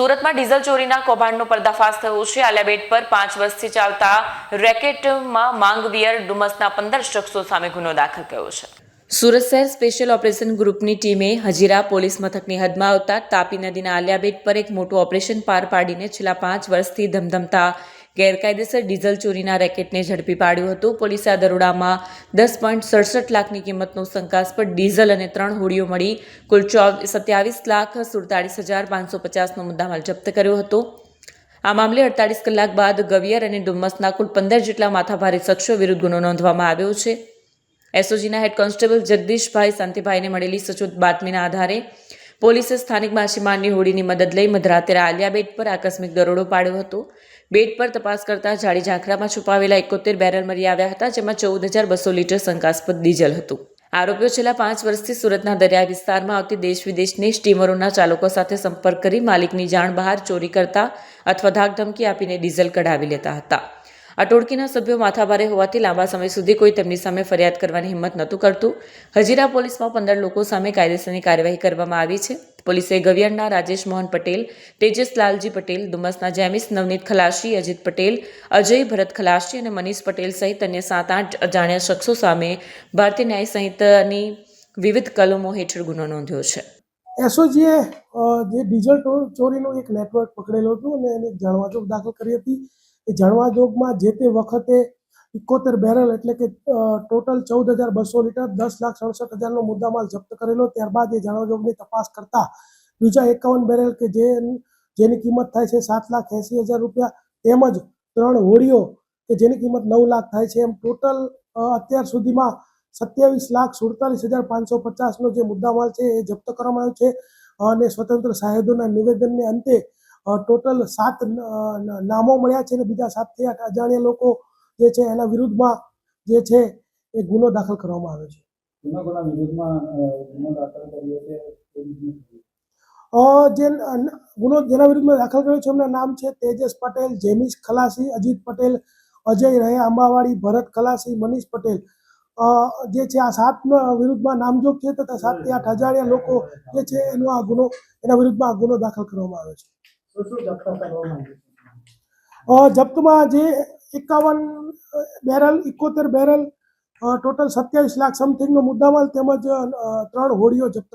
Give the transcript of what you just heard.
સુરતમાં ડીઝલ ચોરીના કૌભાંડનો પર્દાફાશ થયો છે. આલિયાબેટ પર પાંચ વર્ષથી ચાલતા રેકેટમાં માંગવિયર ડુમસના પંદર શખ્સો સામે ગુનો દાખલ કર્યો છે. સુરત શહેર સ્પેશિયલ ઓપરેશન ગ્રુપની ટીમે હજીરા પોલીસ મથકની હદમાં આવતા તાપી નદીના આલિયાબેટ પર એક મોટું ઓપરેશન પાર પાડીને છેલ્લા પાંચ વર્ષથી ધમધમતા ગેરકાયદેસર ડીઝલ ચોરીના રેકેટને ઝડપી પાડ્યું હતું. પોલીસે આ દરોડામાં દસ પોઈન્ટ સડસઠ લાખની કિંમતનું શંકાસ્પદ ડીઝલ અને ત્રણ હોડીઓ મળી. કુલ ચોવ, સત્યાવીસ લાખ સુડતાળીસ હજાર પાંચસો પચાસનો મુદ્દામાલ જપ્ત કર્યો હતો. આ મામલે અડતાલીસ કલાક બાદ ગવિયર અને ડુમ્મસના કુલ પંદર જેટલા માથાભારે શખ્સો વિરુદ્ધ ગુનો નોંધવામાં આવ્યો છે. એસઓજીના હેડ કોન્સ્ટેબલ જગદીશભાઈ શાંતિભાઈને મળેલી સચોટ બાતમીના આધારે પોલીસે સ્થાનિક માછીમારની હોડીની મદદ લઈ મધરાત્રે આલિયા બેટ પર આકસ્મિક દરોડો પાડ્યો હતો. બેટ પર તપાસ કરતા જાડી ઝાંખરામાં છુપાવેલા એકોતેર બેરલ મળી આવ્યા હતા, જેમાં ચૌદ હજાર બસો લીટર શંકાસ્પદ ડીઝલ હતું. આરોપીઓ છેલ્લા પાંચ વર્ષથી સુરતના દરિયા વિસ્તારમાં આવતી દેશ વિદેશની સ્ટીમરોના ચાલકો સાથે સંપર્ક કરી માલિકની જાણ બહાર ચોરી કરતા અથવા ધાકધમકી આપીને ડીઝલ કઢાવી લેતા હતા. આ ટોળકીના સભ્યો માથાભારે હોવાથી લાંબા સમય સુધી કોઈ તેમની સામે ફરિયાદ કરવાની હિંમત નહોતું કરતું. હજીરા પોલીસમાં પંદર લોકો સામે કાયદેસરની કાર્યવાહી કરવામાં આવી છે. પોલીસે ગવિયરના રાજેશ મોહન પટેલ, તેજસ લાલજી પટેલ ડુમસના જેમિસ, નવનીત ખલાશી અજીત પટેલ, અજય ભરત ખલાશી અને મનીષ પટેલ સહિત અન્ય સાત આઠ અજાણ્યા શખ્સો સામે ભારતીય ન્યાય સંહિતાની વિવિધ કલમો હેઠળ ગુનો નોંધ્યો છે. એસઓજીએ જે ડીઝલ ચોરીનું એક નેટવર્ક પકડેલું હતું અને એને જાણવા જાણવાજોગ દાખલ કરી હતી. એ જાણવાજોગમાં જે તે વખતે ઇકોતેર બેરલ એટલે કે ટોટલ ચૌદ હજાર બસો લીટર દસ લાખ સડસઠ હજારનો મુદ્દામાલ જપ્ત કરેલો. ત્યારબાદ એ જણવાજોગની તપાસ કરતા બીજા એકાવન બેરલ કે જે જેની કિંમત થાય છે સાત લાખ એંસી હજાર રૂપિયા, તેમજ ત્રણ હોડીઓ કે જેની કિંમત નવ લાખ થાય છે. એમ ટોટલ અત્યાર સુધીમાં સત્યાવીસ લાખ સુડતાલીસ હજાર પાંચસો પચાસનો જે મુદ્દામાલ છે એ જપ્ત કરવામાં આવ્યો છે. અને સ્વતંત્ર સાહેબોના નિવેદનને અંતે ટોટલ સાત નામો મળ્યા છે અને બીજા સાતથી આઠ અજાણ્યા લોકો જે છે એના વિરુદ્ધમાં જે છે એ ગુનો દાખલ કરવામાં આવ્યો છે. ગુનો થયું. જે જેના વિરુદ્ધમાં દાખલ કર્યો છે એમના નામ છે તેજસ પટેલ જેમિશ ખલાસી અજીત પટેલ અજય રહે આંબાવાડી ભરત ખલાસી મનીષ પટેલ. જે છે આ સાત વિરુદ્ધમાં નામજોગ છે તથા સાતથી આઠ અજાણ્યા લોકો જે છે એનો આ ગુનો એના વિરુદ્ધમાં આ ગુનો દાખલ કરવામાં આવ્યો છે. જપ્તમાં જે એકાવન બેરલ ઇકોતેર બેરલ ટોટલ સત્યાવીસ લાખ સમથિંગનો મુદ્દામાલ તેમજ ત્રણ હોડીઓ જપ્ત